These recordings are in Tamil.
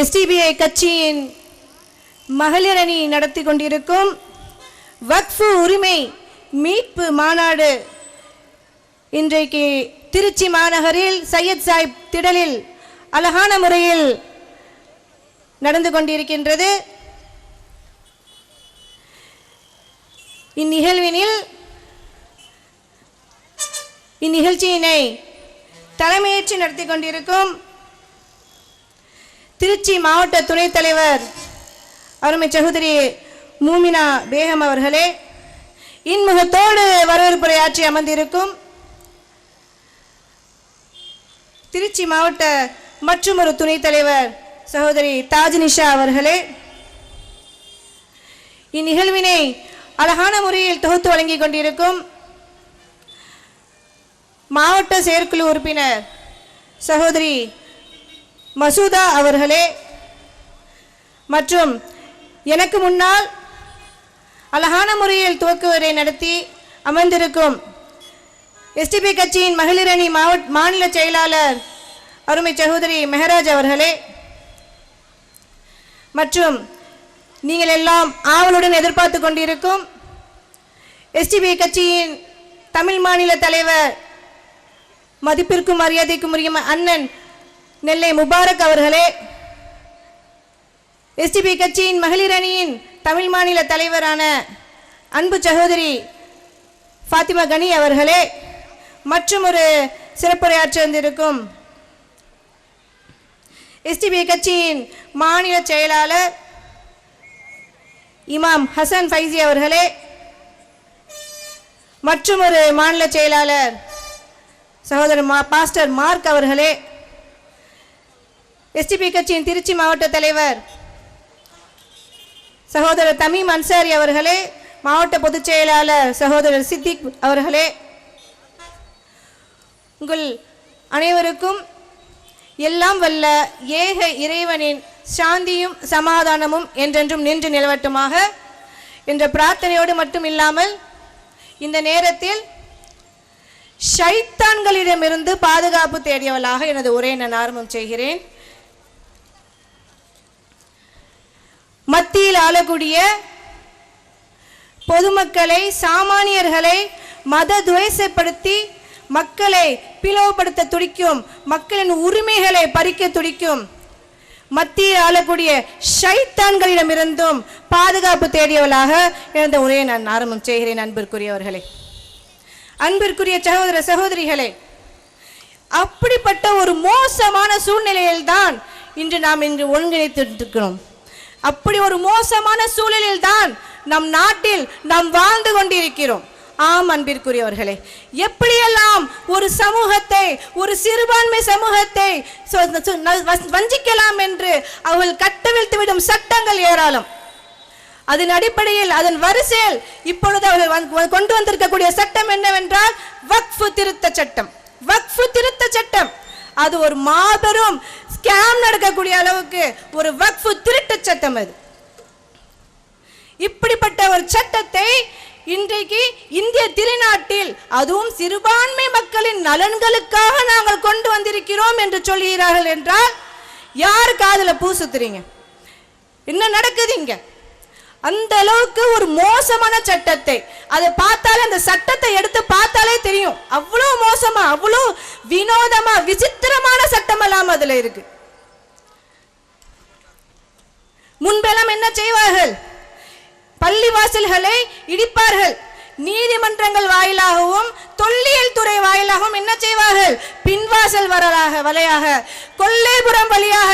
எஸ்டிபிஐ கட்சியின் மகளிர் அணி நடத்தி கொண்டிருக்கும் வக்ஃபு உரிமை மீட்பு மாநாடு இன்றைக்கு திருச்சி மாநகரில் சையத் சாஹிப் திடலில் அழகான முறையில் நடந்து கொண்டிருக்கின்றது. இந்நிகழ்வினில் இந்நிகழ்ச்சியினை தலைமையேற்று நடத்தி கொண்டிருக்கும் திருச்சி மாவட்ட துணைத் தலைவர் அருமை சகோதரி மூமினா பேகம் அவர்களே இன்முகத்தோடு வரவேற்புரை ஆட்சி அமர்ந்திருக்கும் திருச்சி மாவட்ட மற்றும் ஒரு துணைத் தலைவர் சகோதரி தாஜ்னிஷா அவர்களே இந்நிகழ்வினை அழகான முறையில் தொகுத்து வழங்கிக் கொண்டிருக்கும் மாவட்ட செயற்குழு உறுப்பினர் சகோதரி மசூதா அவர்களே மற்றும் எனக்கு முன்னால் அழகான முறையில் துவக்குவரை நடத்தி அமர்ந்திருக்கும் எஸ்டிபி கட்சியின் மகளிர் அணி மாவட்ட மாநில செயலாளர் அருமை சகோதரி மெஹராஜ் அவர்களே மற்றும் நீங்கள் எல்லாம் ஆவலுடன் எதிர்பார்த்து கொண்டிருக்கும் எஸ்டிபி கட்சியின் தமிழ் மாநில தலைவர் மதிப்பிற்கும் மரியாதைக்கும் உரிய அண்ணன் நெல்லை முபாரக் அவர்களே. எஸ்டிபி கட்சியின் மகளிர் அணியின் தமிழ் மாநில தலைவரான அன்பு சகோதரி ஃபாத்திமா கனி அவர்களே மற்றும் ஒரு சிறப்புரையாற்ற வந்திருக்கும் எஸ்டிபி கட்சியின் மாநில செயலாளர் இமாம் ஹசன் ஃபைசி அவர்களே மற்றும் ஒரு மாநில செயலாளர் சகோதரர் மா பாஸ்டர் மார்க் அவர்களே எஸ்டிபி கட்சியின் திருச்சி மாவட்ட தலைவர் சகோதரர் தமீம் அன்சாரி அவர்களே மாவட்ட பொதுச் செயலாளர் சகோதரர் சித்திக் அவர்களே உங்கள் அனைவருக்கும் எல்லாம் வல்ல ஏக இறைவனின் சாந்தியும் சமாதானமும் என்றென்றும் நின்று நிலவட்டுமாக. என்ற பிரார்த்தனையோடு மட்டும் இல்லாமல் இந்த நேரத்தில் ஷைத்தான்களிடமிருந்து பாதுகாப்பு தேடியவளாக எனது உரையை நான் ஆரம்பம் செய்கிறேன். மத்தியில் ஆளக்கூடிய பொதுமக்களை சாமானியர்களை மத துவேசப்படுத்தி மக்களை பிளவுபடுத்த துடிக்கும் மக்களின் உரிமைகளை பறிக்க துடிக்கும். மத்தியில் ஆளக்கூடிய ஷைத்தான்களிடமிருந்தும் பாதுகாப்பு தேடியவளாக இழந்த உரையை நான் ஆரம்பம் செய்கிறேன் அன்பிற்குரியவர்களே. அன்பிற்குரிய சகோதர சகோதரிகளே அப்படிப்பட்ட ஒரு மோசமான சூழ்நிலையில்தான் இன்று நாம் இன்று ஒருங்கிணைத்திருக்கிறோம். அப்படி ஒரு மோசமான சூழலில் தான் நம் நாட்டில் நாம் வாழ்ந்து கொண்டிருக்கிறோம். ஆம் அன்பிற்குரியவர்களே எப்படியெல்லாம் ஒரு சமூகத்தை ஒரு சிறுபான்மை சமூகத்தை வஞ்சிக்கலாம் என்று அவர்கள் கட்டவிழ்த்து விடும் சட்டங்கள் ஏராளம். அதன் அடிப்படையில் அதன் வரிசையில் இப்பொழுது அவர்கள் கொண்டு வந்திருக்கக்கூடிய சட்டம் என்னவென்றால் வக்ஃபு திருத்த சட்டம். வக்ஃபு திருத்த சட்டம். அது ஒரு மாபெரும் ஸ்கேம் நடக்கக்கூடிய அளவுக்கு ஒரு வக்ஃபு திருட்டு சட்டம் அது. இப்படிப்பட்ட ஒரு சட்டத்தை இன்றைக்கு இந்திய திருநாட்டில் அதுவும் சிறுபான்மை மக்களின் நலன்களுக்காக நாங்கள் கொண்டு வந்திருக்கிறோம் என்று சொல்கிறார்கள் என்றால் யார் காதுல பூ சுத்துறீங்க? என்ன நடக்குது இங்க? அந்த அளவுக்கு ஒரு மோசமான சட்டத்தை. அதை பார்த்தாலே அந்த சட்டத்தை எடுத்து பார்த்தாலே தெரியும். அவ்வளோ மோசமா அவ்வளோ வினோதமா விசித்திரமான அதுல இருக்கு. முன்பெல்லாம் என்ன செய்வார்கள்? பள்ளி வாசல்களை இடிப்பார்கள். நீதிமன்றங்கள் வாயிலாகவும் தொல்லியல் துறை வாயிலாகவும் என்ன செய்வார்கள்? பின்வாசல் வரலாக வலையாக கொல்லைபுரம் வழியாக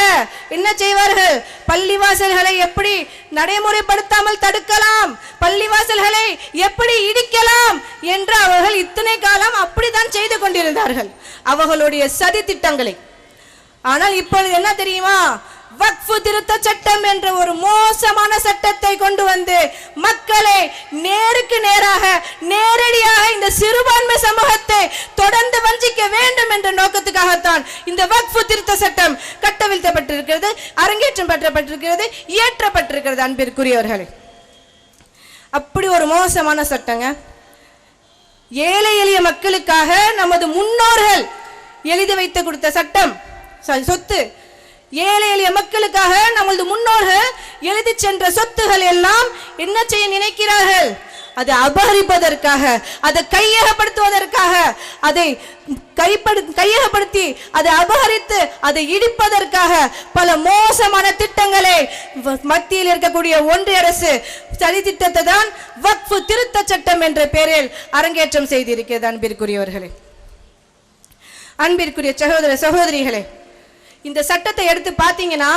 என்ன செய்வார்கள்? பள்ளிவாசல்களை எப்படி நடைமுறைப்படுத்தாமல் தடுக்கலாம்? பள்ளிவாசல்களை எப்படி இடிக்கலாம்? என்று அவர்கள் இத்தனை காலம் அப்படித்தான் செய்து கொண்டிருந்தார்கள். அவர்களுடைய சதி திட்டங்களை ஆனால் இப்பொழுது என்ன தெரியுமா? வக்ஃபு திருத்த சட்டம் என்ற ஒரு மோசமான சட்டத்தை கொண்டு வந்து மக்களை நேருக்கு நேராக நேரடியாக இந்த சிறுபான்மை சமூகத்தை தொடர்ந்து வஞ்சிக்க வேண்டும் என்ற நோக்கத்துக்காகத்தான் இந்த வக்ஃபு திருத்த சட்டம் கட்டவிழ்த்தப்பட்டிருக்கிறது அரங்கேற்றம் பெற்றப்பட்டிருக்கிறது இயற்றப்பட்டிருக்கிறது அன்பிற்குரியவர்களே. அப்படி ஒரு மோசமான சட்டங்க. ஏழை எளிய மக்களுக்காக நமது முன்னோர்கள் எழுதி வைத்து கொடுத்த சட்டம். சொத்து. ஏழை எளிய மக்களுக்காக நமது முன்னோர்கள் எழுதி சென்ற சொத்துகள் எல்லாம் என்ன செய்ய நினைக்கிறார்கள்? அதை அபகரிப்பதற்காக அதை கையகப்படுத்துவதற்காக அதை கைப்படு கையகப்படுத்தி அதை அபகரித்து அதை இடிப்பதற்காக பல மோசமான திட்டங்களை மத்தியில் இருக்கக்கூடிய ஒன்றிய அரசு சதி திட்டத்தை தான் வக்ஃபு திருத்த சட்டம் என்ற பெயரில் அரங்கேற்றம் செய்திருக்கிறது அன்பிற்குரியவர்களே. அன்பிற்குரிய சகோதர சகோதரிகளே இந்த சட்டத்தை எடுத்து பார்த்தீங்கன்னா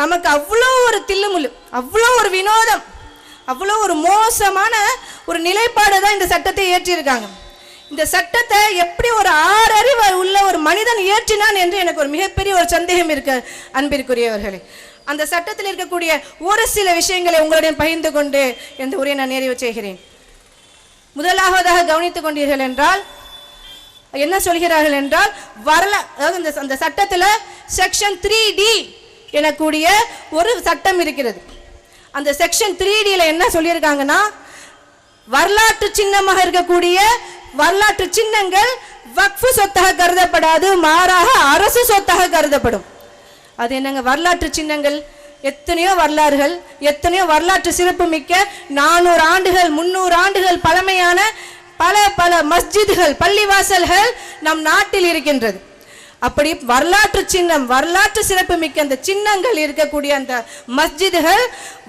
நமக்கு அவ்வளோ ஒரு தில்லுமுள்ளு அவ்வளோ ஒரு வினோதம் அவ்வளோ ஒரு மோசமான ஒரு நிலைப்பாடு தான் இந்த சட்டத்தை ஏற்றியிருக்காங்க இந்த சட்டத்தை எப்படி ஒரு ஆறறிவு உள்ள ஒரு மனிதன் இயற்றினான் என்று எனக்கு ஒரு மிகப்பெரிய ஒரு சந்தேகம் இருக்க அன்பிற்குரியவர்களே. அந்த சட்டத்தில் இருக்கக்கூடிய ஒரு சில விஷயங்களை உங்களுடன் பகிர்ந்து கொண்டு இந்த உரையை நான் நிறைவு செய்கிறேன். முதலாவதாக கவனித்துக் கொண்டீர்கள் என்றால் என்ன சொல்கிறார்கள் என்றால் வரல அதாவது இந்த அந்த சட்டத்தில் செக்ஷன் த்ரீ டி எனக்கூடிய ஒரு சட்டம் இருக்கிறது. அந்த செக்ஷன் த்ரீ டியில் என்ன சொல்லியிருக்காங்கன்னா வரலாற்று சின்னமாக இருக்கக்கூடிய வரலாற்று சின்னங்கள் வக்ஃபு சொத்தாக கருதப்படாது மாறாக அரசு சொத்தாக கருதப்படும். அது என்னங்க வரலாற்று சின்னங்கள்? எத்தனையோ வரலாறுகள் எத்தனையோ வரலாற்று சிறப்புமிக்க நானூறு ஆண்டுகள் முன்னூறு ஆண்டுகள் பழமையான பல பல மஸ்ஜிதுகள் பள்ளிவாசல்கள் நம் நாட்டில் இருக்கின்றது. அப்படி வரலாற்று சின்னம் வரலாற்று சிறப்புமிக்க அந்த சின்னங்கள் இருக்கக்கூடிய அந்த மஸ்ஜிதுகள்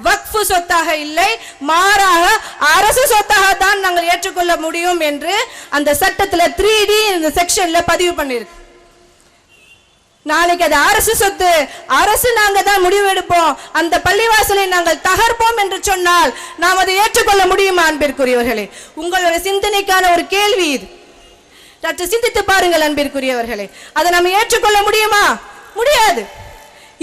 வக்ஃபு சொத்தாக இல்லை மாறாக அரசு சொத்தாக தான் நாங்கள் ஏற்றுக்கொள்ள முடியும் என்று அந்த சட்டத்தில் த்ரீ டி இந்த செக்ஷன்ல பதிவு பண்ணியிருக்கு நாளைக்கு அது அரசு சொத்து. அரசு நாங்க தான் முடிவெடுப்போம். அந்த பள்ளிவாசலை நாங்கள் தகர்ப்போம் என்று சொன்னால் நாம் அதை ஏற்றுக்கொள்ள முடியுமா அன்பிற்குரியவர்களே? உங்களுடைய சிந்தனைக்கான ஒரு கேள்வி இது. சற்று சிந்தித்து பாருங்கள் அன்பிற்குரியவர்களே. அதை நம்ம ஏற்றுக்கொள்ள முடியுமா? முடியாது.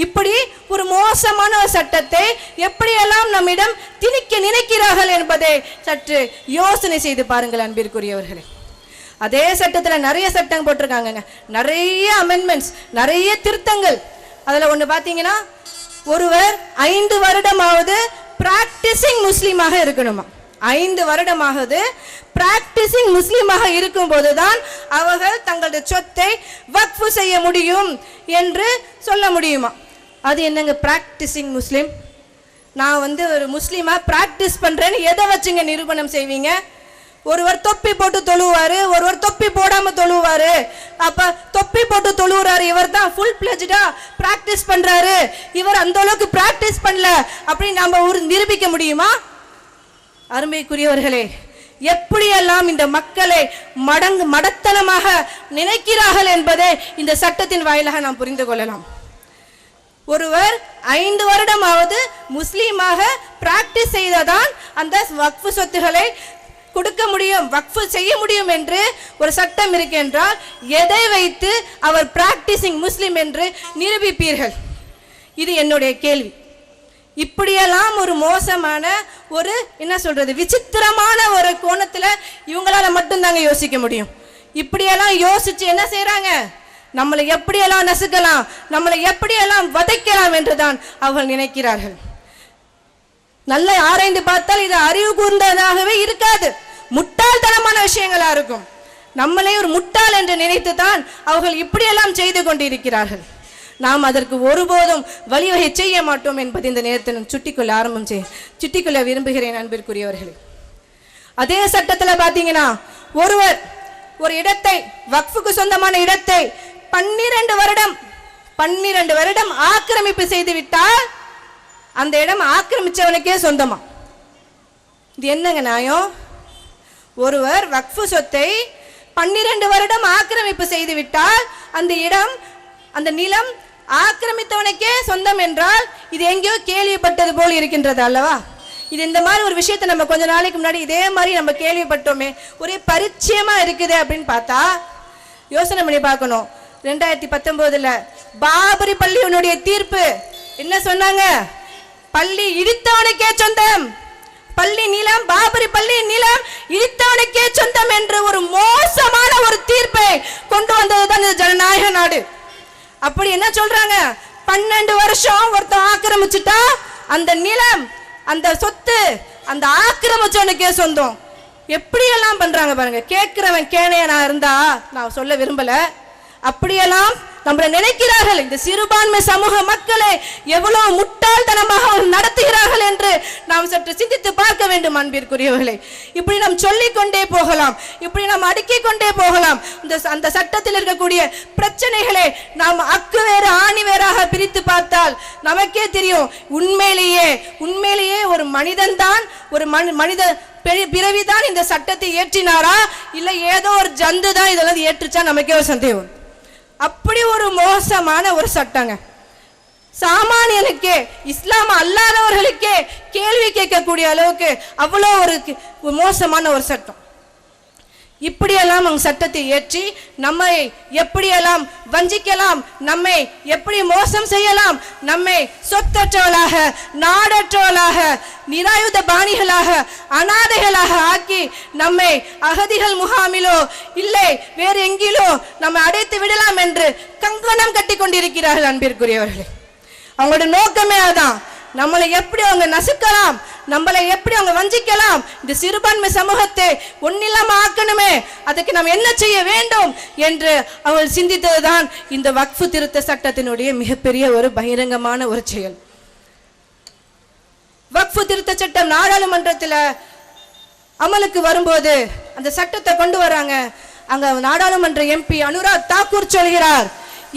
இப்படி ஒரு மோசமான ஒரு சட்டத்தை எப்படியெல்லாம் நம்மிடம் திணிக்க நினைக்கிறார்கள் என்பதை சற்று யோசனை செய்து பாருங்கள் அன்பிற்குரியவர்களே. அதே சட்டத்தில் நிறைய சட்டம் போட்டிருக்காங்கங்க. நிறைய அமெண்ட்மெண்ட்ஸ் நிறைய திருத்தங்கள். அதில் ஒன்று பார்த்தீங்கன்னா ஒருவர் ஐந்து வருடமாவது பிராக்டிசிங் முஸ்லீமாக இருக்கணுமா? ஐந்து வருடமாவது பிராக்டிசிங் முஸ்லீமாக இருக்கும்போது தான் அவர்கள் தங்களுடைய சொத்தை வக்ஃபு செய்ய முடியும் என்று சொல்ல முடியுமா? அது என்னங்க பிராக்டிசிங் முஸ்லீம்? நான் வந்து ஒரு முஸ்லீமாக ப்ராக்டிஸ் பண்ணுறேன்னு எதை வச்சுங்க நிரூபணம் செய்வீங்க? ஒருவர் தொப்பி போட்டு தொழுவாரு ஒருவர் தொப்பி போடாம தொழுவாரு. அப்ப தொப்பி போட்டு தொழுவுறாரு இவர் தான் ஃபுல் பிளஜ்டா பிராக்டிஸ் பண்றாரு. இவர் அந்த அளவுக்கு பிராக்டிஸ் பண்ணல அப்படின்னு நாம ஒரு நிரூபிக்க முடியுமா? அருமைக்குரியவர்களே எப்படியெல்லாம் இந்த மக்களை மடங்கு மடத்தனமாக நினைக்கிறார்கள் என்பதை இந்த சட்டத்தின் வாயிலாக நாம் புரிந்து கொள்ளலாம். ஒருவர் ஐந்து வருடமாவது முஸ்லீமாக பிராக்டிஸ் செய்ததான் அந்த வக்ஃபு சொத்துக்களை கொடுக்க முடியும் வக்ஃபு செய்ய முடியும் என்று ஒரு சட்டம் இருக்கின்றால் எதை வைத்து அவர் பிராக்டிசிங் முஸ்லிம் என்று நிரூபிப்பீர்கள்? இது என்னுடைய கேள்வி. இப்படியெல்லாம் ஒரு மோசமான ஒரு என்ன சொல்றது விசித்திரமான ஒரு கோணத்துல இவங்களால மட்டும்தாங்க யோசிக்க முடியும். இப்படியெல்லாம் யோசிச்சு என்ன செய்யறாங்க நம்மளை எப்படியெல்லாம் நசுக்கலாம்? நம்மளை எப்படியெல்லாம் வதைக்கலாம் என்றுதான் அவர்கள் நினைக்கிறார்கள். நல்ல ஆராய்ந்து பார்த்தால் இது அறிவு கூர்ந்ததாகவே இருக்காது. முட்டாள்தனமான விஷயங்களா இருக்கும். நம்மளே ஒரு முட்டாள் என்று நினைத்து தான் அவர்கள் இப்படியெல்லாம் செய்து கொண்டிருக்கிறார்கள். நாம் அதற்கு ஒருபோதும் வழிவகை செய்ய மாட்டோம் என்பதை இந்த நேரத்தில் நான் சுட்டிக்கொள்ள ஆரம்பம் செய்ய சுட்டிக்கொள்ள விரும்புகிறேன் அன்பிற்குரியவர்களே. அதே சட்டத்தில் பார்த்தீங்கன்னா ஒருவர் ஒரு இடத்தை வக்ஃபுக்கு சொந்தமான இடத்தை பன்னிரண்டு வருடம் பன்னிரண்டு வருடம் ஆக்கிரமிப்பு செய்து விட்டால் அந்த இடம் ஆக்கிரமிச்சவனுக்கே சொந்தமா? இது என்னங்க நியாயம்? ஒருவர் வக்ஃபு சொத்தை பன்னிரண்டு வருடம் ஆக்கிரமிப்பு செய்து விட்டால் அந்த இடம் அந்த நிலம் ஆக்கிரமித்தவனுக்கே சொந்தம் என்றால் இது எங்கேயோ கேள்விப்பட்டது போல் இருக்கின்றது அல்லவா? இது இந்த மாதிரி ஒரு விஷயத்தை நம்ம கொஞ்ச நாளைக்கு முன்னாடி இதே மாதிரி நம்ம கேள்விப்பட்டோமே. ஒரே பரிச்சயமா இருக்குது அப்படின்னு பார்த்தா யோசனை பண்ணி பார்க்கணும். ரெண்டாயிரத்தி பத்தொன்பதுல பாபரி பள்ளியினுடைய தீர்ப்பு. என்ன சொன்னாங்க? பள்ளி இடித்தவனுக்கே சொந்தம். பள்ளி நிலம் பாபரி பள்ளி நிலம் இடித்தவனுக்கே சொந்தம் என்று ஒரு மோசமான ஒரு தீர்ப்பை கொண்டு வந்ததுதான் இந்த ஜனநாயக நாடு. அப்படி என்ன சொல்றாங்க? பன்னெண்டு வருஷம் ஒருத்தன் ஆக்கிரமிச்சுட்டா அந்த நிலம் அந்த சொத்து அந்த ஆக்கிரமிச்சவனுக்கே சொந்தம். எப்படியெல்லாம் பண்றாங்க பாருங்க. கேட்கிறவன் கேணையனா இருந்தா நான் சொல்ல விரும்பல. அப்படியெல்லாம் நம்மளை நினைக்கிறார்கள் இந்த சிறுபான்மை சமூக மக்களை எவ்வளவு முட்டாள்தனமாக அவர்கள் நடத்துகிறார்கள் என்று நாம் சற்று சிந்தித்து பார்க்க வேண்டும் அன்பிற்குரியவர்களை. இப்படி நாம் சொல்லிக் கொண்டே போகலாம் இப்படி நாம் அடுக்கிக் கொண்டே போகலாம். இந்த அந்த சட்டத்தில் இருக்கக்கூடிய பிரச்சனைகளை நாம் அக்கு வேறு ஆணி வேறாக பிரித்து பார்த்தால் நமக்கே தெரியும் உண்மையிலேயே உண்மையிலேயே ஒரு மனிதன் தான் ஒரு மனி- மனித பெரி- பிறவிதான் இந்த சட்டத்தை ஏற்றினாரா? இல்லை ஏதோ ஒரு ஜந்து தான் இதெல்லாம் ஏற்றுச்சா? நமக்கே ஒரு சந்தேகம். அப்படி ஒரு மோசமான ஒரு சட்டங்க. சாமானியனுக்கே இஸ்லாம் அல்லாதவர்களுக்கே கேள்வி கேட்கக்கூடிய அளவுக்கு அவ்வளோ ஒரு ஒரு மோசமான ஒரு சட்டம். இப்படியெல்லாம் அவங்க சட்டத்தை ஏற்றி நம்மை எப்படியெல்லாம் வஞ்சிக்கலாம் நம்மை எப்படி மோசம் செய்யலாம் நம்மை சொத்தற்றவளாக நாடற்றவளாக நிராயுத பாணிகளாக அனாதைகளாக ஆக்கி நம்மை அகதிகள் முகாமிலோ இல்லை வேறு எங்கிலோ நம்மை அடைத்து விடலாம் என்று கங்கணம் கட்டி கொண்டிருக்கிறார்கள் அன்பிற்குரியவர்களே. அவங்களோட நோக்கமே அதான். நம்மளை எப்படி அவங்க நசுக்கலாம்? நம்மளை எப்படி அவங்க வஞ்சிக்கலாம்? இந்த சிறுபான்மை சமூகத்தை ஒன்னில்லாம ஆக்கணுமே. அதுக்கு நாம் என்ன செய்ய வேண்டும் என்று அவள் சிந்தித்ததுதான் இந்த வக்ஃபு திருத்த சட்டத்தினுடைய மிகப்பெரிய ஒரு பகிரங்கமான ஒரு செயல். வக்ஃபு திருத்த சட்டம் நாடாளுமன்றத்தில் அமலுக்கு வரும்போது அந்த சட்டத்தை கொண்டு வராங்க. அங்க நாடாளுமன்ற எம்பி அனுராக் தாக்கூர் சொல்கிறார்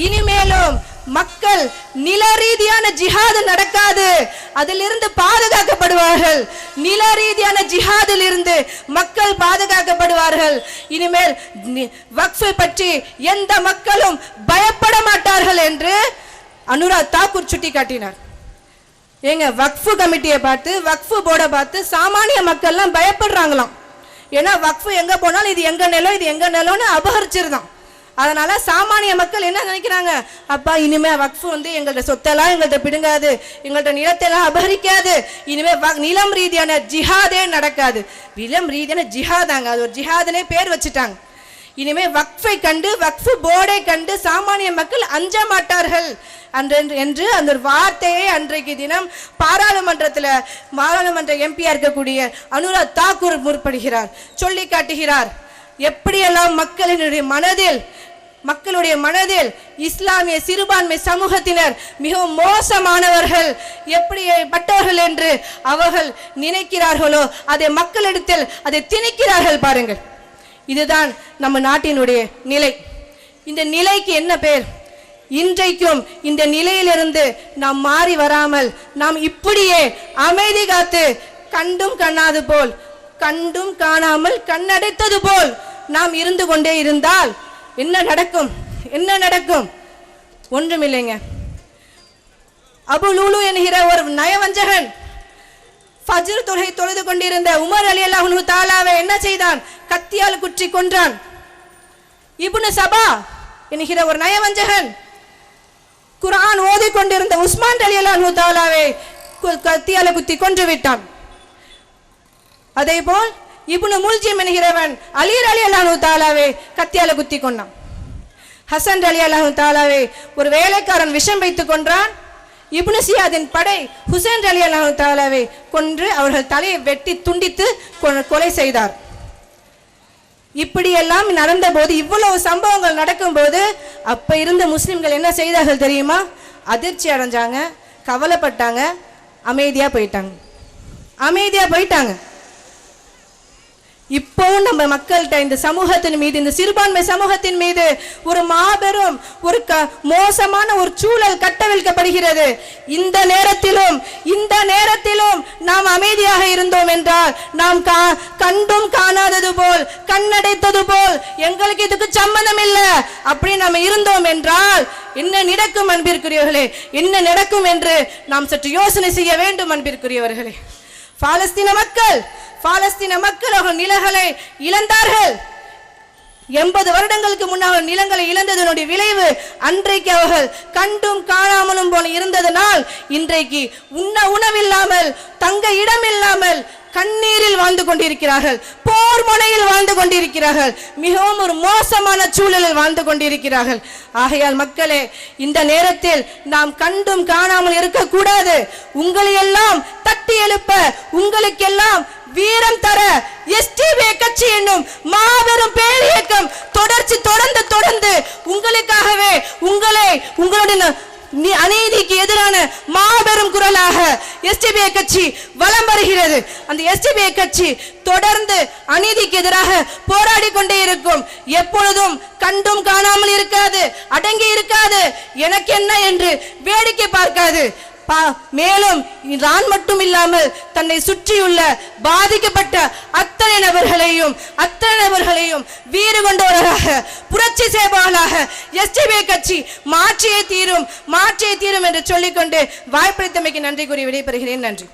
இனிமேலும் மக்கள் நில ரீதியான ஜிஹாது நடக்காது. அதிலிருந்து பாதுகாக்கப்படுவார்கள். நில ரீதியான ஜிஹாதில் இருந்து மக்கள் பாதுகாக்கப்படுவார்கள். இனிமேல் வக்ஃபை பற்றி எந்த மக்களும் பயப்பட மாட்டார்கள் என்று அனுராக் தாக்கூர் சுட்டி காட்டினார் ஏங்க வக்ஃபு கமிட்டியை பார்த்து வக்ஃபு போர்டை பார்த்து சாமானிய மக்கள்லாம் பயப்படுறாங்களாம். ஏன்னா வக்ஃபு எங்க போனாலும் இது எங்க நிலம் இது எங்க நிலம்னு அபகரிச்சிருந்தான் அதனால சாமானிய மக்கள் என்ன நினைக்கிறாங்க? அப்பா இனிமே வக்ஃபு வந்து எங்கள்ட்ட சொத்தெல்லாம் எங்கள்ட்ட பிடுங்காது. எங்கள்ட்ட நிலத்தெல்லாம் அபகரிக்காது. இனிமே வக்- நிலம் ரீதியான ஜிஹாதே நடக்காது. நிலம் ரீதியான ஜிஹாதாங்க. அது ஒரு ஜிஹாதுனே பேர் வச்சுட்டாங்க. இனிமே வக்ஃபை கண்டு வக்ஃபு போர்டை கண்டு சாமானிய மக்கள் அஞ்ச மாட்டார்கள். அன்று என்று அந்த ஒரு வார்த்தையை அன்றைக்கு தினம் பாராளுமன்றத்தில் பாராளுமன்ற எம்பியா இருக்கக்கூடிய அனுராக் தாக்கூர் முற்படுகிறார். சொல்லி காட்டுகிறார். எப்படியெல்லாம் மக்களினுடைய மனதில் மக்களுடைய மனதில் இஸ்லாமிய சிறுபான்மை சமூகத்தினர் மிகவும் மோசமானவர்கள். எப்படிப்பட்டவர்கள் என்று அவர்கள் நினைக்கிறார்களோ அதை மக்களிடத்தில் அதை திணிக்கிறார்கள் பாருங்கள். இதுதான் நம்ம நாட்டினுடைய நிலை. இந்த நிலைக்கு என்ன பேர் இன்றைக்கும் இந்த நிலையிலிருந்து நாம் மாறி வராமல் நாம் இப்படியே அமைதி காத்து கண்டும் கண்ணாது போல் கண்டும் காணாமல் கண்ணடைத்தது போல் நாம் இருந்து கொண்டே இருந்தால் என்ன நடக்கும்? என்ன நடக்கும்? ஒன்றுமில்லைங்க. அபு லூலு என்கிற ஒரு நயவஞ்சகன் ஃபஜ்ர் தொழுகை தொழுது கொண்டிருந்த உமர் அலி அல்லாஹு தாலாவை என்ன செய்தான்? கத்தியால் குற்றி கொன்றான். இபுனு சபா என்கிற ஒரு நயவஞ்சகன் குரான் ஓதி கொண்டிருந்த உஸ்மான் அலி அல்லாஹு தாலாவை கு- கத்தியால குத்தி கொன்று விட்டான். அதேபோல் இப்னு முல்ஜிம் என்கிறவன் அலீர் அலி அல்லாஹு தாலாவே கத்தியால குத்தி கொண்டான். ஹசன் அலி அல்லாஹு தாலாவை ஒரு வேலைக்காரன் விஷம் வைத்துக் கொன்றான். இப்னு சியாதின் படை ஹுசேன் அலி அல்லாஹு தாலாவை கொன்று அவர்கள் தலையை வெட்டி துண்டித்து கொ- கொலை செய்தார். இப்படியெல்லாம் நடந்த போது இவ்வளவு சம்பவங்கள் நடக்கும்போது அப்ப இருந்த முஸ்லிம்கள் என்ன செய்தார்கள் தெரியுமா? அதிர்ச்சி அடைஞ்சாங்க கவலைப்பட்டாங்க அமைதியா போயிட்டாங்க. அமைதியா போயிட்டாங்க. இப்போவும் நம்ம மக்கள்கிட்ட இந்த சமூகத்தின் மீது இந்த சிறுபான்மை சமூகத்தின் மீது ஒரு மாபெரும் ஒரு க மோசமான ஒரு சூழல் கட்டவிழ்க்கப்படுகிறது. இந்த நேரத்திலும் இந்த நேரத்திலும் நாம் அமைதியாக இருந்தோம் என்றால் நாம் கா கண்டும் காணாதது போல் கண்ணடைத்தது போல் எங்களுக்கு இதுக்கு சம்மந்தம் இல்லை அப்படி நம்ம இருந்தோம் என்றால் என்ன நடக்கும் அன்பிற்குரியவர்களே என்ன நடக்கும் என்று நாம் சற்று யோசனை செய்ய வேண்டும் அன்பிற்குரியவர்களே. பாலஸ்தீன மக்கள் பாலஸ்தீன மக்கள் அவர்கள் நிலங்களை இழந்தார்கள். எண்பது வருடங்களுக்கு முன்னால் நிலங்களை இழந்ததனுடைய விளைவு அன்றைக்கு அவர்கள் கண்டும் காணாமலும் போல இருந்ததனால் இன்றைக்கு உண்ண உணவில்லாமல் தங்க இடம் இல்லாமல் வாழ்ந்து கொண்டிருக்கிறார்கள். போர் முனையில் வாழ்ந்து கொண்டிருக்கிறார்கள். மிகவும் ஒரு மோசமான சூழலில் வாழ்ந்து கொண்டிருக்கிறார்கள். ஆகையால் மக்களே இந்த நேரத்தில் நாம் கண்டும் காணாமல் இருக்கக்கூடாது. உங்களை எல்லாம் தட்டி எழுப்ப உங்களுக்கெல்லாம் வீரம் தர எஸ்டிபி கட்சி என்னும் மாபெரும் பேரியக்கம் தொடர்ச்சி தொடர்ந்து தொடர்ந்து உங்களுக்காகவே உங்களை உங்களுடைய அநீதிக்கு எதிரான மாபெரும் குரலாக எஸ்டிபிஐ கட்சி வலம் வருகிறது. அந்த எஸ்டிபிஐ கட்சி தொடர்ந்து அநீதிக்கு எதிராக போராடி கொண்டே இருக்கும். எப்பொழுதும் கண்டும் காணாமல் இருக்காது அடங்கி இருக்காது. எனக்கு என்ன என்று வேடிக்கை பார்க்காது. மேலும் நான் மட்டும் இல்லாமல் தன்னை சுற்றியுள்ள பாதிக்கப்பட்ட அத்தனை நபர்களையும் அத்தனை நபர்களையும் வீறு கொண்டவர்களாக புரட்சி செய்பவர்களாக எஸ்டிபி கட்சி மாற்றியே தீரும் மாற்றியே தீரும் என்று சொல்லிக்கொண்டு வாய்ப்பளித்தமைக்கு நன்றி கூறி விடைபெறுகிறேன். நன்றி.